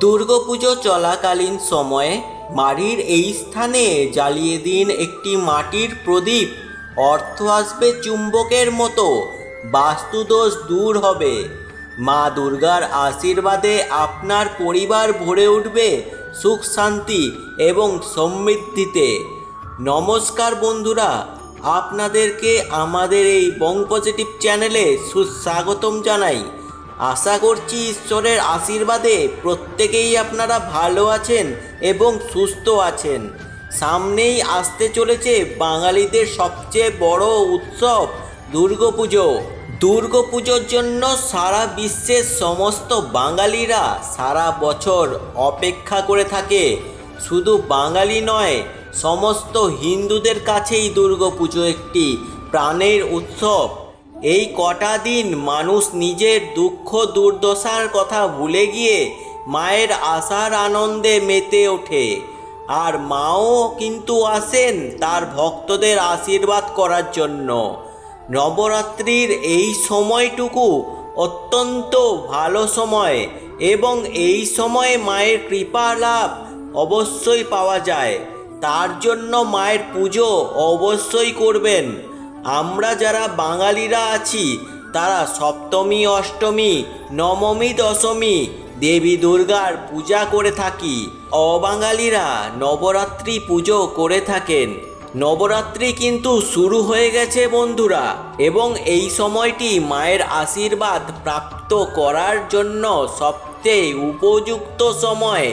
দুর্গাপুজো চলাকালীন সময়ে বাড়ির এই স্থানে জ্বালিয়ে দিন একটি মাটির প্রদীপ। অর্থ আসবে চুম্বকের মতো। বাস্তুদোষ দূর হবে। মা দুর্গার আশীর্বাদে আপনার পরিবার ভরে উঠবে সুখ শান্তি এবং সমৃদ্ধিতে। নমস্কার বন্ধুরা, আপনাদেরকে আমাদের এই বং পজিটিভ চ্যানেলে সুস্বাগতম জানাই। আশা করছি ঈশ্বরের আশীর্বাদে প্রত্যেকেই আপনারা ভালো আছেন এবং সুস্থ আছেন। সামনেই আসতে চলেছে বাঙালিদের সবচেয়ে বড় উৎসব, দুর্গাপুজো। দুর্গাপুজোর জন্য সারা বিশ্বের সমস্ত বাঙালিরা সারা বছর অপেক্ষা করে থাকে। শুধু বাঙালি নয়, সমস্ত হিন্দুদের কাছেই দুর্গাপুজো একটি প্রাণের উৎসব। এই কটা দিন মানুষ নিজের দুঃখ দুর্দশার কথা ভুলে গিয়ে মায়ের আশার আনন্দে মেতে ওঠে। আর মাও কিন্তু আসেন তার ভক্তদের আশীর্বাদ করার জন্য। নবরাত্রির এই সময়টুকু অত্যন্ত ভালো সময় এবং এই সময়ে মায়ের কৃপা লাভ অবশ্যই পাওয়া যায়। তার জন্য মায়ের পুজো অবশ্যই করবেন। আমরা যারা বাঙালিরা আছি, তারা সপ্তমী, অষ্টমী, নবমী, দশমী, দেবী দুর্গার পূজা করে থাকি। অবাঙালিরা নবরাত্রি পুজো করে থাকেন। নবরাত্রি কিন্তু শুরু হয়ে গেছে বন্ধুরা, এবং এই সময়টি মায়ের আশীর্বাদ প্রাপ্ত করার জন্য সবচেয়ে উপযুক্ত সময়।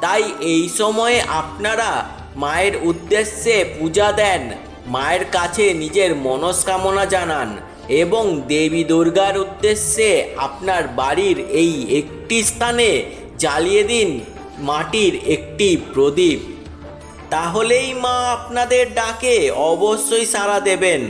তাই এই সময়ে আপনারা মায়ের উদ্দেশ্যে পূজা দেন। মায়ের কাছে নিজের মনস্কামনা জানান এবং দেবী দুর্গার উদ্দেশ্যে আপনার বাড়ির এই একটি স্থানে জ্বালিয়ে দিন মাটির একটি প্রদীপ। তাহলেই মা আপনাদের ডাকে অবশ্যই সাড়া দেবেন।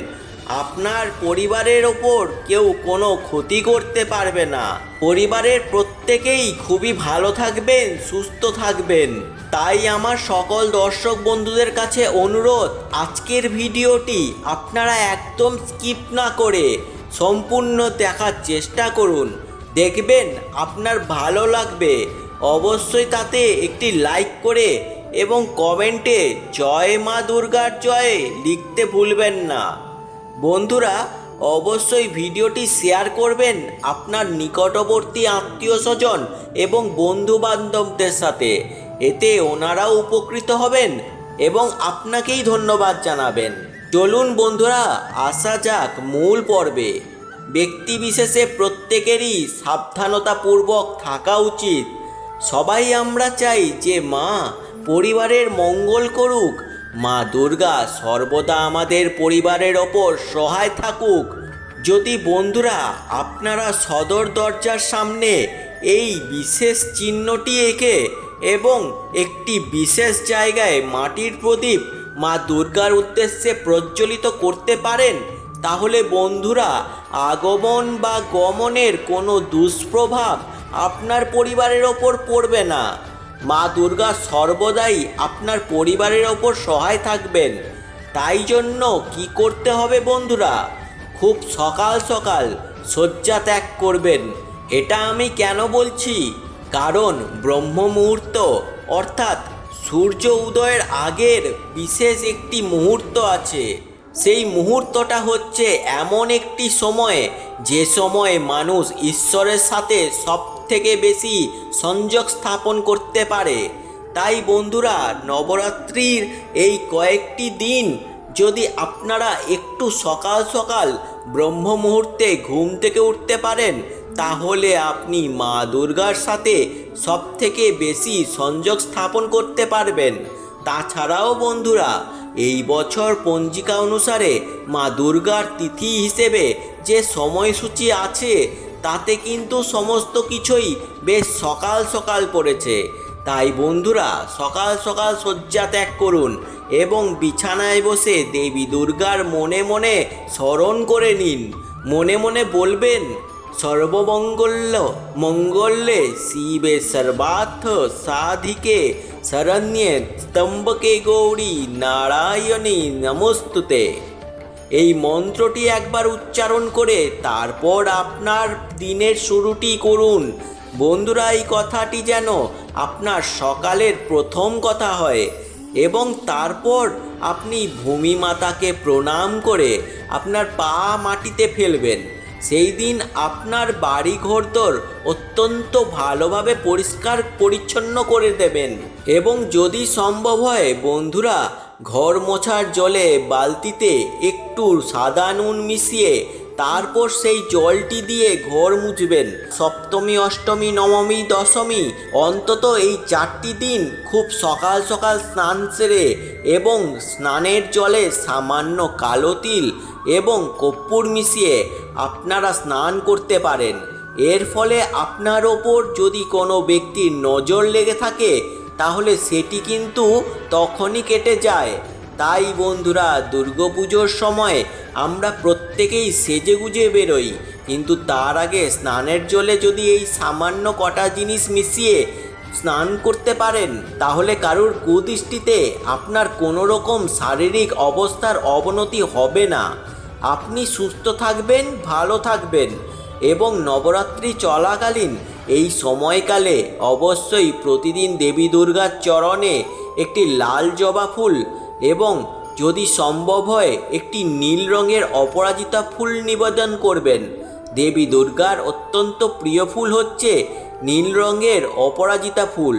আপনার পরিবারের ওপর কেউ কোনো ক্ষতি করতে পারবে না। পরিবারের প্রত্যেকেই খুবই ভালো থাকবেন, সুস্থ থাকবেন। তাই আমার সকল দর্শক বন্ধুদের কাছে অনুরোধ, আজকের ভিডিওটি আপনারা একদম স্কিপ না করে সম্পূর্ণ দেখার চেষ্টা করুন। দেখবেন আপনার ভালো লাগবে। অবশ্যই তাতে একটি লাইক করে এবং কমেন্টে জয় মা দুর্গার জয় লিখতে ভুলবেন না। বন্ধুরা, অবশ্যই ভিডিওটি শেয়ার করবেন আপনার নিকটবর্তী আত্মীয় স্বজন এবং বন্ধু বান্ধবদের সাথে। এতে ওনারাও উপকৃত হবেন এবং আপনাকেই ধন্যবাদ জানাবেন। চলুন বন্ধুরা, আসা যাক মূল পর্বে। ব্যক্তি বিশেষে প্রত্যেকেরই সাবধানতাপূর্বক থাকা উচিত। সবাই আমরা চাই যে মা পরিবারের মঙ্গল করুক মা দুর্গা সর্বদা আমাদের পরিবারের ওপর সহায় থাকুক। যদি বন্ধুরা, আপনারা সদর দরজার সামনে এই বিশেষ চিহ্নটি এঁকে এবং একটি বিশেষ জায়গায় মাটির প্রদীপ মা দুর্গার উদ্দেশ্যে প্রজ্বলিত করতে পারেন, তাহলে বন্ধুরা, আগমন বা গমনের কোনো দুষ্প্রভাব আপনার পরিবারের ওপর পড়বে না। মা দুর্গা সর্বদাই আপনার পরিবারের ওপর সহায় থাকবেন। তাই জন্য কি করতে হবে বন্ধুরা? খুব সকাল সকাল শয্যা ত্যাগ করবেন। এটা আমি কেন বলছি? কারণ ব্রহ্ম মুহূর্ত, অর্থাৎ সূর্য উদয়ের আগের বিশেষ একটি মুহূর্ত আছে। সেই মুহূর্তটা হচ্ছে এমন একটি সময়, যে সময়ে মানুষ ঈশ্বরের সাথে সব থেকে বেশি সংযোগ স্থাপন করতে পারে। তাই বন্ধুরা, নবরাত্রির এই কয়েকটি দিন যদি আপনারা একটু সকাল সকাল ব্রহ্ম মুহূর্তে ঘুম থেকে উঠতে পারেন, তাহলে আপনি মা দুর্গার সাথে সব থেকে বেশি সংযোগ স্থাপন করতে পারবেন। তাছাড়াও বন্ধুরা, এই বছর পঞ্জিকা অনুসারে মা দুর্গার তিথি হিসেবে যে সময়সূচি আছে তাতে কিন্তু সমস্ত কিছুই বেশ সকাল সকাল পড়েছে। তাই বন্ধুরা, সকাল সকাল শয্যা ত্যাগ করুন এবং বিছানায় বসে দেবী দুর্গার মনে মনে স্মরণ করে নিন। মনে মনে বলবেন, সর্বমঙ্গল্য মঙ্গলে শিবে সর্বার্থ সাধিকে শরণ্যে স্তম্ভকে গৌরী নারায়ণী নমস্তুতে। এই মন্ত্রটি একবার উচ্চারণ করে তারপর আপনার দিনের শুরুটি করুন। বন্ধুরা, এই কথাটি যেন আপনার সকালের প্রথম কথা হয় এবং তারপর আপনি ভূমি মাতাকে প্রণাম করে আপনার পা মাটিতে ফেলবেন। সেই দিন আপনার বাড়ি ঘরদোর অত্যন্ত ভালোভাবে পরিষ্কার পরিচ্ছন্ন করে দেবেন। এবং যদি সম্ভব হয়, বন্ধুরা ঘর মোছার জলে বালতিতে একটু সাদা নুন মিশিয়ে তারপর সেই জলটি দিয়ে ঘর মুছবেন। সপ্তমী, অষ্টমী, নবমী, দশমী, অন্তত এই চারটি দিন খুব সকাল সকাল স্নান সেরে এবং স্নানের জলে সামান্য কালো তিল এবং কর্পূর মিশিয়ে আপনারা স্নান করতে পারেন। এর ফলে আপনার ওপর যদি কোনো ব্যক্তির নজর লেগে থাকে তাহলে সেটি কিন্তু তখনই কেটে যায়। তাই বন্ধুরা, দুর্গাপুজোর সময় আমরা প্রত্যেকেই সেজে গুজে বেরোই। কিন্তু তার আগে স্নানের জলে যদি এই সামান্য কটা জিনিস মিশিয়ে স্নান করতে পারেন, তাহলে কারুর কুদৃষ্টিতে আপনার কোনো রকম শারীরিক অবস্থার অবনতি হবে না। আপনি সুস্থ থাকবেন, ভালো থাকবেন এবং নবরাত্রি চলাকালীন এই সময়কালে অবশ্যই প্রতিদিন দেবী দুর্গার চরণে একটি লাল জবা ফুল এবং যদি সম্ভব হয় একটি নীল রঙের অপরাজিতা ফুল নিবেদন করবেন। দেবী দুর্গার অত্যন্ত প্রিয় ফুল হচ্ছে নীল রঙের অপরাজিতা ফুল।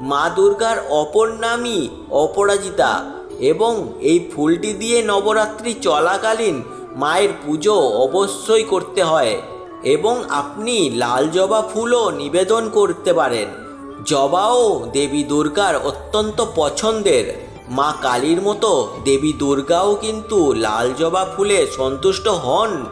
মা দুর্গার অপর নামই অপরাজিতা এবং এই ফুলটি দিয়ে নবরাত্রি চলাকালীন মায়ের পুজো অবশ্যই করতে হয়। এবং আপনি লাল জবা ফুলও নিবেদন করতে পারেন। জবাও দেবী দুর্গার অত্যন্ত পছন্দের। মা কালীর মতো দেবী দুর্গাও কিন্তু লাল জবা ফুলে সন্তুষ্ট হন।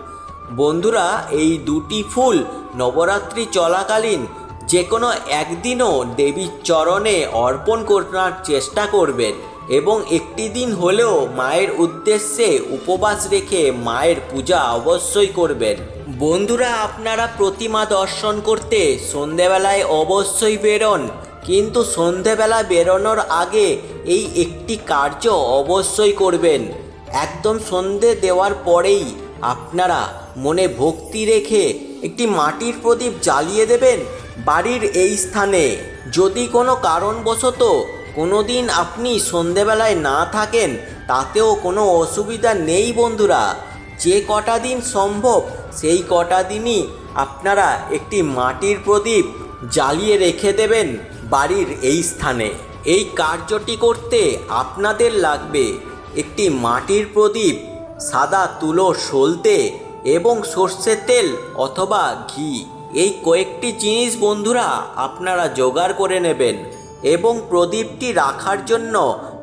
বন্ধুরা, এই দুটি ফুল নবরাত্রি চলাকালীন যে কোনো একদিনও দেবীর চরণে অর্পণ করার চেষ্টা করবেন এবং একটি দিন হলেও মায়ের উদ্দেশ্যে উপবাস রেখে মায়ের পূজা অবশ্যই করবেন। বন্ধুরা, আপনারা প্রতিমা দর্শন করতে সন্ধেবেলায় অবশ্যই বেরোন। কিন্তু সন্ধেবেলা বেরোনোর আগে এই একটি কার্য অবশ্যই করবেন। একদম সন্ধে দেওয়ার পরেই আপনারা মনে ভক্তি রেখে একটি মাটির প্রদীপ জ্বালিয়ে দেবেন বাড়ির এই স্থানে। যদি কোনো কারণবশত কোনো দিন আপনি সন্ধেবেলায় না থাকেন, তাতেও কোনো অসুবিধা নেই বন্ধুরা। যে কটা দিন সম্ভব সেই কটা দিনই আপনারা একটি মাটির প্রদীপ জ্বালিয়ে রেখে দেবেন বাড়ির এই স্থানে। এই কার্যটি করতে আপনাদের লাগবে একটি মাটির প্রদীপ, সাদা তুলো সলতে এবং সর্ষের তেল অথবা ঘি। এই কয়েকটি জিনিস বন্ধুরা আপনারা জোগাড় করে নেবেন এবং প্রদীপটি রাখার জন্য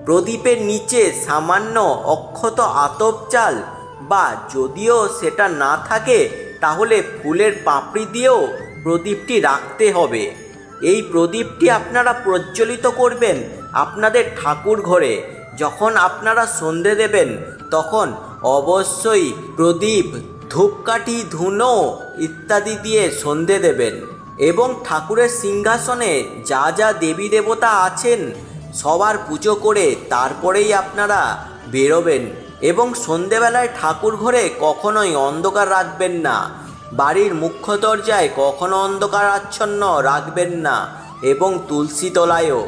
প্রদীপের নিচে সামান্য অক্ষত আতপ চাল বা যদিও সেটা না থাকে, তাহলে ফুলের পাপড়ি দিয়েও প্রদীপটি রাখতে হবে। এই প্রদীপটি আপনারা প্রজ্বলিত করবেন আপনাদের ঠাকুর ঘরে। যখন আপনারা সন্ধে দেবেন, তখন অবশ্যই প্রদীপ, ধূপকাঠি, ধুনো ইত্যাদি দিয়ে সন্ধে দেবেন। এবং ঠাকুরের সিংহাসনে যা যা দেবী দেবতা আছেন, সবার পুজো করে তারপরেই আপনারা বেরোবেন। এবং সন্ধেবেলায় ঠাকুর ঘরে কখনোই অন্ধকার রাখবেন না। বাড়ির মুখ্য দরজায় কখনো অন্ধকার আচ্ছন্ন রাখবেন না এবং তুলসী তলায়ও।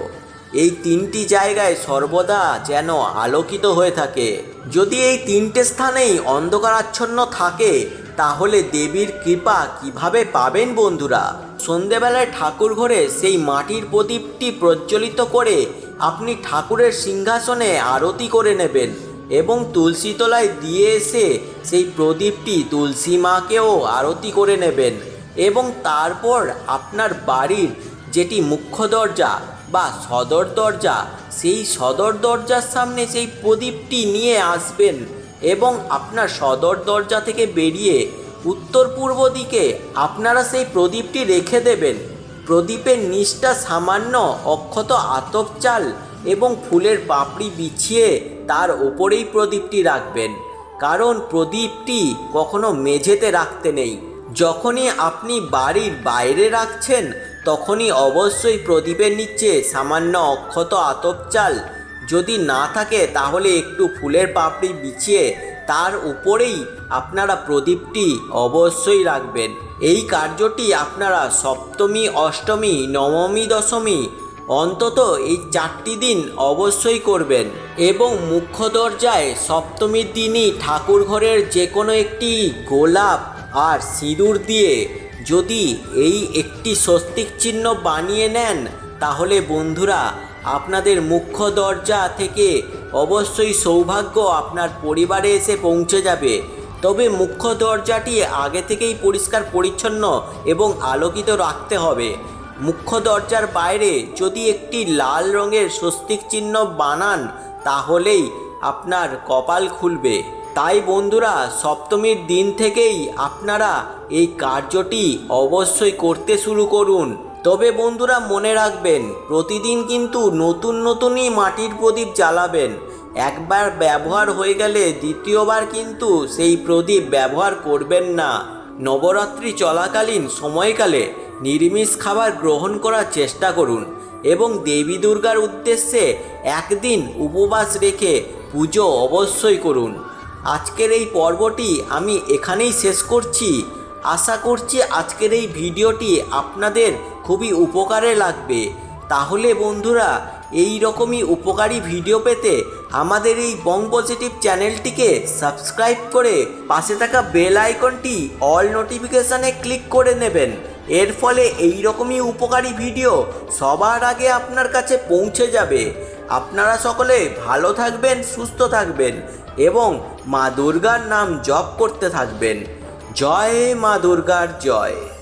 এই তিনটি জায়গায় সর্বদা যেন আলোকিত হয়ে থাকে। যদি এই তিনটে স্থানেই অন্ধকারাচ্ছন্ন থাকে, তাহলে দেবীর কৃপা কীভাবে পাবেন বন্ধুরা? সন্ধেবেলায় ঠাকুর ঘরে সেই মাটির প্রদীপটি প্রজ্বলিত করে আপনি ঠাকুরের সিংহাসনে আরতি করে নেবেন। এবং তুলসী তলায় দিয়ে এসে সেই প্রদীপটি তুলসী মাকেও আরতি করে নেবেন এবং তারপর আপনার বাড়ির যেটি মুখ্য দরজা বা সদর দরজা, সেই সদর দরজার সামনে সেই প্রদীপটি নিয়ে আসবেন এবং আপনার সদর দরজা থেকে বেরিয়ে উত্তর পূর্ব দিকে আপনারা সেই প্রদীপটি রেখে দেবেন। প্রদীপের নিচটা সামান্য অক্ষত আতপ চাল এবং ফুলের পাপড়ি বিছিয়ে তার ওপরেই প্রদীপটি রাখবেন। কারণ প্রদীপটি কখনো মেঝেতে রাখতে নেই। যখনই আপনি বাড়ির বাইরে রাখছেন, তখনই অবশ্যই প্রদীপের নিচে সামান্য অক্ষত আতপ চাল যদি না থাকে, তাহলে একটু ফুলের পাপড়ি বিছিয়ে তার উপরেই আপনারা প্রদীপটি অবশ্যই রাখবেন। এই কার্যটি আপনারা সপ্তমী, অষ্টমী, নবমী, দশমী অন্তত এই চারটি দিন অবশ্যই করবেন এবং মুখ্য দরজায় সপ্তমীর দিনই ঠাকুর ঘরের যে কোনো একটি গোলাপ আর সিঁদুর দিয়ে যদি এই একটি স্বস্তিক চিহ্ন বানিয়ে নেন, তাহলে বন্ধুরা, আপনাদের মুখ্য দরজা থেকে অবশ্যই সৌভাগ্য আপনার পরিবারে এসে পৌঁছে যাবে। তবে মুখ্য দরজাটি আগে থেকেই পরিষ্কার, পরিচ্ছন্ন এবং আলোকিত রাখতে হবে। মুখ্য দরজার বাইরে যদি একটি লাল রঙের স্বস্তিক চিহ্ন বানান, তাহলেই আপনার কপাল খুলবে। তাই বন্ধুরা, সপ্তমীর দিন থেকেই আপনারা এই কার্যটি অবশ্যই করতে শুরু করুন। তবে বন্ধুরা, মনে রাখবেন, প্রতিদিন কিন্তু নতুন নতুনই মাটির প্রদীপ জ্বালাবেন। একবার ব্যবহার হয়ে গেলে দ্বিতীয়বার কিন্তু সেই প্রদীপ ব্যবহার করবেন না। নবরাত্রি চলাকালীন সময়কালে নিরামিষ খাবার গ্রহণ করার চেষ্টা করুন এবং দেবী দুর্গার উদ্দেশ্যে একদিন উপবাস রেখে পুজো অবশ্যই করুন। আজকের এই পর্বটি আমি এখানেই শেষ করছি। আশা করছি আজকের এই ভিডিওটি আপনাদের খুবই উপকারে লাগবে। তাহলে বন্ধুরা, এই রকমই উপকারী ভিডিও পেতে আমাদের এই বং পজিটিভ চ্যানেলটিকে সাবস্ক্রাইব করে পাশে থাকা বেল আইকনটি অল নোটিফিকেশানে ক্লিক করে নেবেন। এর ফলে এই রকমই উপকারী ভিডিও সবার আগে আপনার কাছে পৌঁছে যাবে। আপনারা সকলে ভালো থাকবেন, সুস্থ থাকবেন এবং মা দুর্গার নাম জপ করতে থাকবেন। জয় মা দুর্গার, জয়।